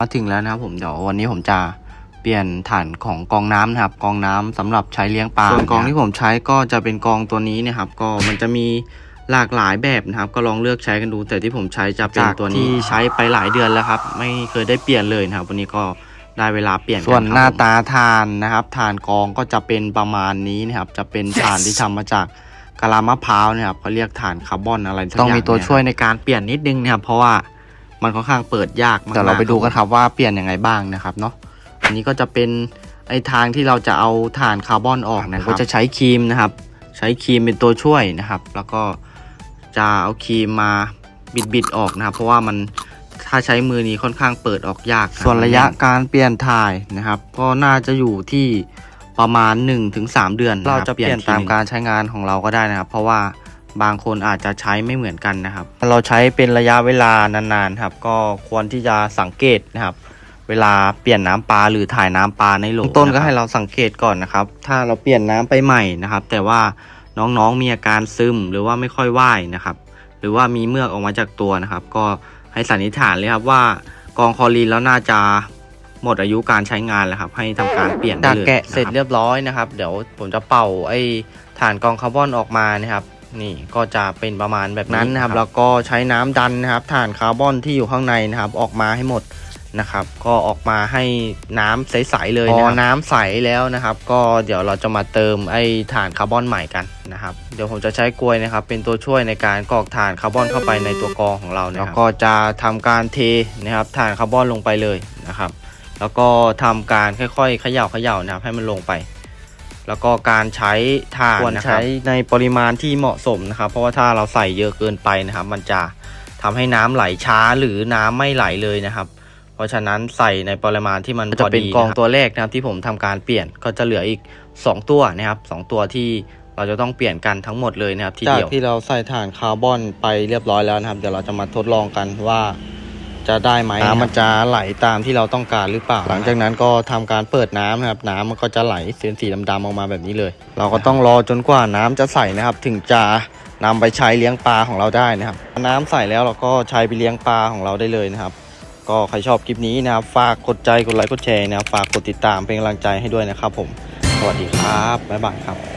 มาถึงแล้วนะครับผมเดี๋ยววันนี้ผมจะเปลี่ยนฐานของกองน้ำนะครับ กองน้ำสำหรับใช้เลี้ยงปลาส่วนกองที่ผมใช้ก็จะเป็นกองตัวนี้นะครับ ก็มันจะมีหลากหลายแบบนะครับ ก็ลองเลือกใช้กันดู แต่ที่ผมใช้จะเป็นตัวนี้ที่ใช้ไปหลายเดือนแล้วครับ ไม่เคยได้เปลี่ยนเลยนะครับ วันนี้ก็ได้เวลาเปลี่ยนส่วนหน้าตาฐานนะครับฐานกองก็จะเป็นประมาณนี้นะครับ จะเป็นฐานที่ทำมาจากกะลามะพร้าวนะครับเขาเรียกฐานคาร์บอนอะไรสักอย่างต้องมีตัวช่วยในการเปลี่ยนนิดนึงนะครับ เพราะว่า มันค่อนข้างเปิดยากมากแต่เราไปดูกันครับว่าเปลี่ยนยังไงบ้างนะครับเนาะอันนี้ก็จะเป็นไอทางที่เราจะเอาถ่านคาร์บอนออกนะครับก็จะใช้ครีมนะครับ ใช้ครีมเป็นตัวช่วยนะครับ แล้วก็จะเอาครีมมาบิดบิดๆออกนะครับ เพราะว่ามันถ้าใช้มือนี้ค่อนข้างเปิดออกยาก ส่วนระยะการเปลี่ยนถ่ายนะครับ ก็น่าจะอยู่ที่ประมาณ 1-3 เดือน เราจะเปลี่ยนตามการใช้งานของเราก็ได้นะครับ เพราะว่า บางคนอาจจะใช้ไม่เหมือนกันนะครับถ้าเราใช้เป็นระยะเวลานานๆครับ ก็ควรที่จะสังเกตนะครับ เวลาเปลี่ยนน้ำปลาหรือถ่ายน้ำปลาในโหลต้นก็ให้เราสังเกตก่อนนะครับ ถ้าเราเปลี่ยนน้ำไปใหม่นะครับ แต่ว่าน้องๆมีอาการซึมหรือว่าไม่ค่อยว่ายนะครับ หรือว่ามีเมือกออกมาจากตัวนะครับ ก็ให้สันนิษฐานเลยครับว่ากองคลอรีนแล้วน่าจะหมดอายุการใช้งานแล้วครับ ให้ทำการเปลี่ยนได้เลยแกะเสร็จเรียบร้อยนะครับ เดี๋ยวผมจะเป่าไอ้ฐานกองคาร์บอนออกมานะครับ นี่ก็จะเป็นประมาณแบบนั้นนะครับ แล้วก็ใช้น้ำดันนะครับฐานคาร์บอนที่อยู่ข้างในนะครับ ออกมาให้หมดนะครับ ก็ออกมาให้น้ำใสๆเลยนะครับพอน้ำใสแล้วนะครับ ก็เดี๋ยวเราจะมาเติมไอ้ถ่านคาร์บอนใหม่กันนะครับ เดี๋ยวผมจะใช้กลวยนะครับ เป็นตัวช่วยในการกรอกถ่านคาร์บอนเข้าไปในตัวกรองของเรานะครับแล้วก็จะทำการเทนะครับถ่านคาร์บอนลงไปเลยนะครับ แล้วก็ทำการค่อยๆเขย่าเขย่านะครับ ให้มันลงไป แล้วก็การใช้ถ่านควรใช้ในปริมาณที่เหมาะสมนะครับ เพราะว่าถ้าเราใส่เยอะเกินไปนะครับ มันจะทำให้น้ำไหลช้าหรือน้ำไม่ไหลเลยนะครับ เพราะฉะนั้นใส่ในปริมาณที่มันจะเป็นกองตัวแรกนะครับ ที่ผมทำการเปลี่ยนก็จะเหลืออีก 2 ตัวนะครับสองตัวที่เราจะต้องเปลี่ยนกันทั้งหมดเลยนะครับทีเดียวที่เราใส่ถ่านคาร์บอนไปเรียบร้อยแล้วนะครับ เดี๋ยวเราจะมาทดลองกันว่า จะได้ไหมน้ำมันจะไหลตามที่เราต้องการหรือเปล่า หลังจากนั้นก็ทำการเปิดน้ำนะครับ น้ำมันก็จะไหลเส้นสีดำๆออกมาแบบนี้เลย เราก็ต้องรอจนกว่าน้ำจะใสนะครับ ถึงจะนำไปใช้เลี้ยงปลาของเราได้นะครับ น้ำใสแล้วเราก็ใช้ไปเลี้ยงปลาของเราได้เลยนะครับ ก็ใครชอบคลิปนี้นะครับฝากกดใจกดไลค์กดแชร์นะครับฝากกดติดตามเป็นกำลังใจให้ด้วยนะครับผม สวัสดีครับบ๊ายบายครับ